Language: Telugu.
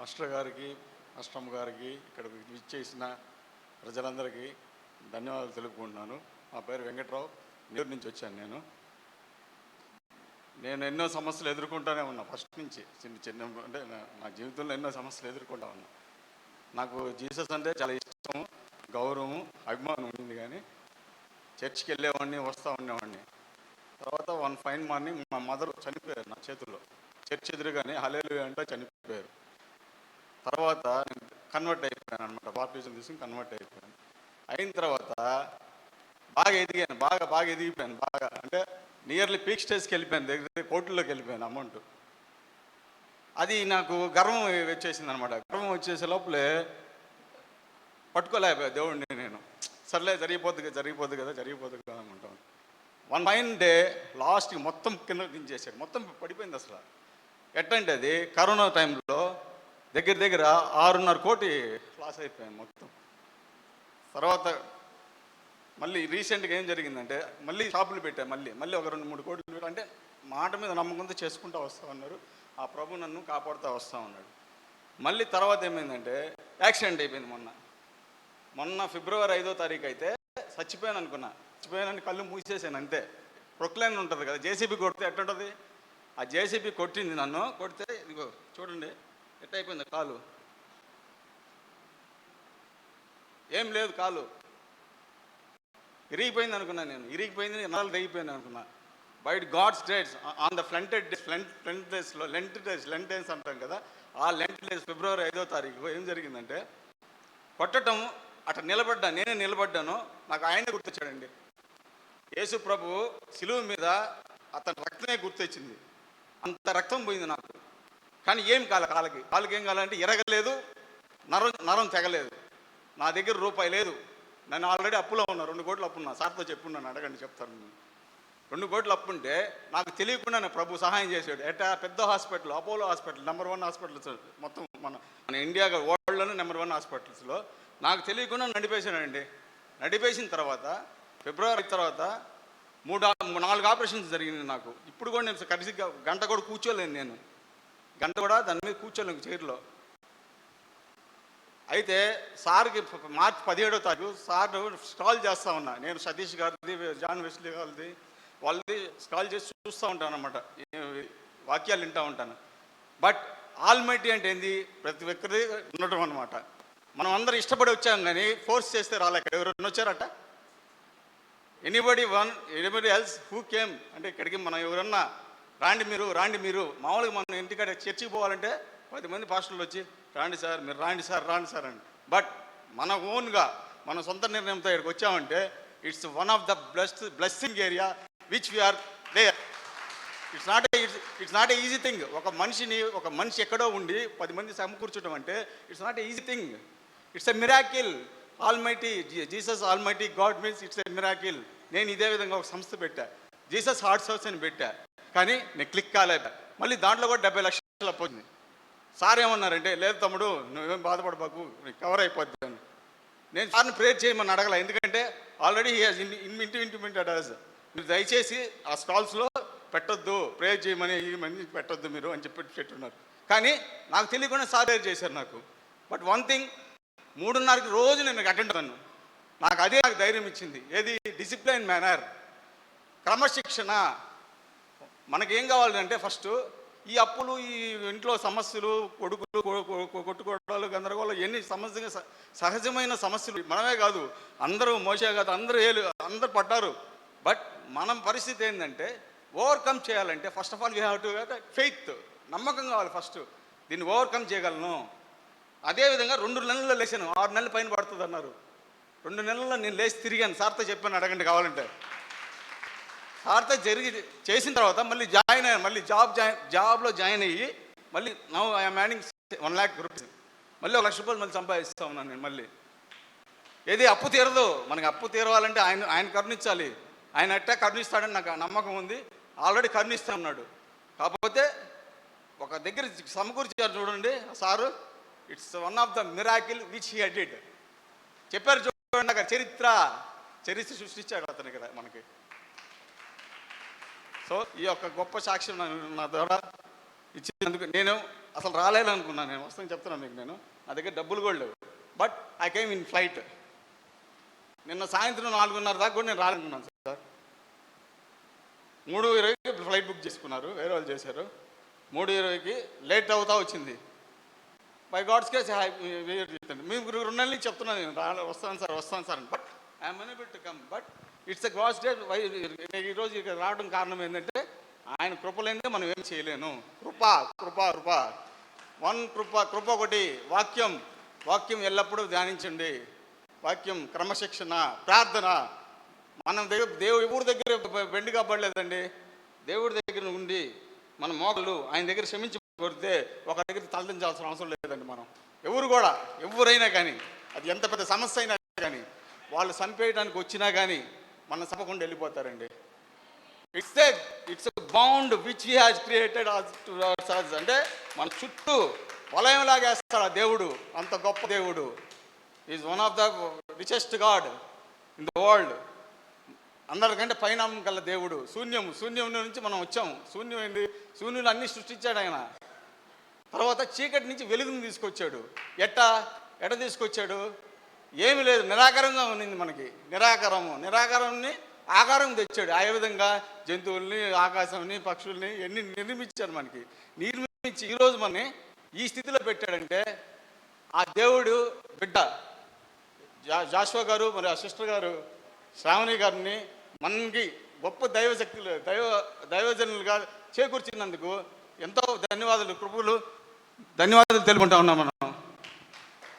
మాస్టర్ గారికి అష్టమ్ గారికి ఇక్కడ విచ్చేసిన ప్రజలందరికీ ధన్యవాదాలు తెలుపుకుంటున్నాను. నా పేరు వెంకట్రావు. నెల్లూరు నుంచి వచ్చాను నేను. నేను ఎన్నో సమస్యలు ఎదుర్కొంటూనే ఉన్నా. ఫస్ట్ నుంచి చిన్న చిన్న అంటే నా- జీవితంలో ఎన్నో సమస్యలు ఎదుర్కొంటా ఉన్నా. నాకు జీసస్ అంటే చాలా ఇష్టం గౌరవం అభిమానం ఉంది కానీ చర్చికి వెళ్ళేవాడిని వస్తూ ఉండేవాడిని. తర్వాత వన్ ఫైన్ మార్నింగ్ మా మదర్ చనిపోయారు నా చేతుల్లో చర్చ్ ఎదురుగానే హలేలు అంటే చనిపోయారు. తర్వాత కన్వర్ట్ అయిపోయాను అనమాట బాప్టిజం తీసుకుని కన్వర్ట్ అయిపోయాను. అయిన తర్వాత బాగా ఎదిగాను. బాగా బాగా ఎదిగిపోయాను. బాగా అంటే నియర్లీ పీక్ స్టేజ్కి వెళ్ళిపోయాను. దగ్గర దగ్గర కోట్లలోకి వెళ్ళిపోయాను అమౌంట్ అది నాకు గర్వం వచ్చేసింది అనమాట గర్వం వచ్చేసే లోపలే పట్టుకోలేకపోయా దేవుడిని నేను. సర్లే జరిగిపోద్ది కదా జరిగిపోద్ది కదా జరిగిపోద్ది కదా అనుకుంటాను వన్ ఫైన్ డే లాస్ట్కి మొత్తం కింద దించేసాడు మొత్తం పడిపోయింది అసలు. ఎట్టంటే అది కరోనా టైంలో దగ్గర దగ్గర ఆరున్నర కోటి లాస్ అయిపోయాను మొత్తం. తర్వాత మళ్ళీ రీసెంట్గా ఏం జరిగిందంటే మళ్ళీ షాపులు పెట్టాను మళ్ళీ మళ్ళీ ఒక రెండు మూడు కోట్లు అంటే మాట మీద నమ్మకంతో చేసుకుంటూ వస్తూ ఉన్నారు ఆ ప్రభు నన్ను కాపాడుతూ వస్తూ ఉన్నాడు మళ్ళీ తర్వాత ఏమైందంటే యాక్సిడెంట్ అయిపోయింది మొన్న. మొన్న ఫిబ్రవరి ఐదో తారీఖు అయితే చచ్చిపోయాను అనుకున్నా. చచ్చిపోయానని కళ్ళు మూసేసాను అంతే. ప్రొక్లైన్ ఉంటుంది కదా జేసీబీ కొడితే ఎట్టుంటుంది ఆ జేసీబీ కొట్టింది నన్ను కొడితే ఇదిగో చూడండి. ఎట్ అయిపోయింది కాలు? ఏం లేదు కాలు. ఇరిగిపోయింది అనుకున్నా నేను. ఇరిగిపోయింది నరాలు తెగిపోయింది అనుకున్నా. బయట God's dates on the flunted days flunt flunt డేస్లో లెంట్ డేస్ లెంట్ డేస్ అంటాం కదా ఆ లెంట్ డేస్ ఫిబ్రవరి ఐదో తారీఖు ఏం జరిగిందంటే కొట్టడం అట్లా నిలబడ్డా నేనే నిలబడ్డాను నాకు ఆయనే గుర్తొచ్చాడండి. యేసు ప్రభు శిలువు మీద అతని రక్తమే గుర్తొచ్చింది. అంత రక్తం పోయింది నాకు. కానీ ఏం కాల కాలకి? కాళ్ళకి ఏం కాలంటే ఎరగలేదు నరం నరం తెగలేదు. నా దగ్గర రూపాయి లేదు. నన్ను ఆల్రెడీ అప్పులో ఉన్నా రెండు కోట్లు అప్పున్నా సార్తో చెప్పున్నాను అడగండి చెప్తాను నేను. రెండు కోట్లు అప్పుంటే నాకు తెలియకుండా నేను ప్రభు సహాయం చేసాడు ఎట్టా? పెద్ద hospital Apollo hospital number one hospitals మొత్తం మన మన ఇండియా వరల్డ్లోనే నెంబర్ వన్ హాస్పిటల్స్లో. నాకు తెలియకుండా నడిపేశానండి నడిపేసిన తర్వాత ఫిబ్రవరి తర్వాత మూడు నాలుగు ఆపరేషన్స్ జరిగింది నాకు. ఇప్పుడు కూడా నేను కలిసి గంట కూడా కూర్చోలేను నేను. గంట కూడా దాని మీద కూర్చోలేను చైర్లో. అయితే సార్కి మార్చి పదిహేడో తారీఖు సార్ స్టాల్ చేస్తా ఉన్నా. నేను సతీష్ గారిది జాన్ వెస్లీ గారిది వాళ్ళది స్టాల్ చేసి చూస్తూ ఉంటాను అనమాట వాక్యాలు వింటూ ఉంటాను. బట్ ఆల్మైటీ అంటే ఏంది? ప్రతి ఒక్కరి ఉండటం అనమాట మనం అందరం ఇష్టపడి వచ్చాం కానీ ఫోర్స్ చేస్తే రాలేక ఎవరైనా వచ్చారట? Anybody one anybody else who came? అంటే ఇక్కడికి మనం ఎవరన్నా రాండి మీరు రాండి మీరు. మామూలుగా మనం ఇంటికాడ చర్చికి పోవాలంటే పది మంది పాస్టర్లు వచ్చి రాండి సార్ మీరు రాండి సార్ రాండి సార్ అని బట్ మన ఓన్గా మన సొంత నిర్ణయంతో ఇక్కడికి వచ్చామంటే it's one of the bless blessing area which we are there it's not it's it's not a easy thing ఒక మనిషిని ఒక మనిషి ఎక్కడో ఉండి పది మంది సమకూర్చడం అంటే it's not a easy thing it's a miracle almighty Jesus almighty God means it's a miracle నేను ఇదే విధంగా ఒక సంస్థ పెట్టా. జీసస్ హార్ట్ హౌస్ అని పెట్టా. కానీ నేను క్లిక్. కాలేదు మళ్ళీ దాంట్లో కూడా డెబ్బై లక్షలు పోయింది సార్ ఏమన్నారంటే లేదు తమ్ముడు నువ్వేం బాధపడబాకు నీకు కవర్ అయిపోద్ది అని. నేను సార్ని ప్రేర్ చేయమని అడగల. ఎందుకంటే ఆల్రెడీ హీ హాజ్ ఇన్ ఇంటి ఇంటిమెంటెడ్ అడ్రస్ మీరు దయచేసి ఆ స్టాల్స్లో పెట్టొద్దు ప్రేయర్ చేయమని ఇవ్వమని పెట్టొద్దు మీరు అని చెప్పి పెట్టున్నారు. కానీ నాకు తెలియకుండా సార్ ప్రేర్ చేశారు నాకు. బట్ వన్ థింగ్ మూడున్నరకి రోజు నేను అటెండ్ అయ్యాను. నాకు అదే నాకు ధైర్యం ఇచ్చింది. ఏది? డిసిప్లైన్ మేనర్ క్రమశిక్షణ. మనకేం కావాలంటే ఫస్ట్ ఈ అప్పులు ఈ ఇంట్లో సమస్యలు కొడుకులు కొట్టుకోవడాలు గందరగోళం ఎన్ని సమస్యగా స- సహజమైన సమస్యలు. మనమే కాదు అందరూ మోసే కాదు అందరూ ఏలు అందరూ పడ్డారు. బట్ మనం పరిస్థితి ఏంటంటే ఓవర్కమ్ చేయాలంటే first of all we have to faith. నమ్మకం కావాలి ఫస్ట్. దీన్ని ఓవర్కమ్ చేయగలను. అదేవిధంగా రెండు నెలల్లో లేచాను. ఆరు నెలల పైన పడుతుంది అన్నారు రెండు నెలల్లో నేను లేచి తిరిగాను. సార్తో చెప్పాను అడగండి కావాలంటే. సార్తో జరిగి చేసిన తర్వాత మళ్ళీ జాయిన్ అయ్యాను మళ్ళీ జాబ్ జాయిన్ జాబ్లో జాయిన్ అయ్యి మళ్ళీ now I'm earning one lakh rupees. మళ్ళీ ఒక లక్ష రూపాయలు మళ్ళీ సంపాదిస్తా ఉన్నాను నేను మళ్ళీ. ఏది అప్పు తీరదు. మనకి అప్పు తీరవాలంటే ఆయన ఆయన కరుణించాలి. ఆయన అట్టే కరుణిస్తాడని నాకు నమ్మకం ఉంది. ఆల్రెడీ కరుణిస్తా ఉన్నాడు. కాకపోతే ఒక దగ్గర సమకూర్చారు చూడండి ఆ sir. It's one of the miracle which he added చెప్పారు చూడండి అక్కడ చరిత్ర. చరిత్ర సృష్టించాడు అతను ఇక్కడ మనకి. సో ఈ యొక్క గొప్ప సాక్ష్యం నా- ద్వారా ఇచ్చినందుకు నేను అసలు రాలేదనుకున్నాను. నేను వస్తాను చెప్తున్నాను మీకు నేను. నా దగ్గర డబ్బులు కూడా లేవు. But I came in flight నిన్న సాయంత్రం నాలుగున్నర దాకా కూడా నేను రాలనుకున్నాను సార్. మూడు ఇరవైకి ఫ్లైట్ బుక్ చేసుకున్నారు. వేరే వాళ్ళు చేశారు. మూడు ఇరవైకి లేట్ అవుతా వచ్చింది. బై గాడ్స్ కేస్ మీకు రెండు నెలలు చెప్తున్నాను నేను. రా వస్తాను సార్ వస్తాను sir but I'm unable to come but it's a gross day why ఈరోజు ఇక్కడ రావడం కారణం ఏంటంటే ఆయన కృప లేనిదే మనం ఏం చేయలేను. కృప కృప కృప. వన్ కృప కృప ఒకటి వాక్యం. వాక్యం ఎల్లప్పుడూ ధ్యానించండి. వాక్యం క్రమశిక్షణ ప్రార్థన. మనం దగ్గర దేవుడు ఎవరి దగ్గర వెండి కాబడలేదండి దేవుడి దగ్గర ఉండి మన మోకలు ఆయన దగ్గర క్షమించి కొడితే ఒక దగ్గర తలదించాల్సిన అవసరం లేదండి మనం. ఎవరు కూడా ఎవరైనా కానీ అది ఎంత పెద్ద సమస్య అయినా కానీ వాళ్ళు చంపేయడానికి వచ్చినా కానీ మన చెప్పకుండా వెళ్ళిపోతారండి. It's a it's bound which he has created అంటే మన చుట్టూ వలయం లాగేస్తాడు ఆ దేవుడు అంత గొప్ప దేవుడు. Is one of the richest God in the world అందరికంటే పైన గల దేవుడు శూన్యం శూన్యం నుంచి మనం వచ్చాము. శూన్యం ఏంటి శూన్యులు అన్ని సృష్టించాడు ఆయన. తర్వాత చీకటి నుంచి వెలుగుని తీసుకొచ్చాడు. ఎట్ట? ఎట తీసుకొచ్చాడు? ఏమీ లేదు నిరాకారంగా ఉన్నింది మనకి. నిరాకారము నిరాకారాన్ని ఆకారం తెచ్చాడు. ఆ విధంగా జంతువుల్ని ఆకాశంని పక్షుల్ని ఎన్ని నిర్మించాడు మనకి. నిర్మించి ఈరోజు మనని ఈ స్థితిలో పెట్టాడంటే ఆ దేవుడు బిడ్డ జా జాషువా గారు మరి ఆ సిస్టర్ గారు శ్రావణి గారిని మనకి గొప్ప దైవశక్తులు దైవ దైవజనులుగా చేకూర్చినందుకు ఎంతో ధన్యవాదాలు కృపలు ధన్యవాదాలు తెలుపుకుంటా ఉన్నాం మనం.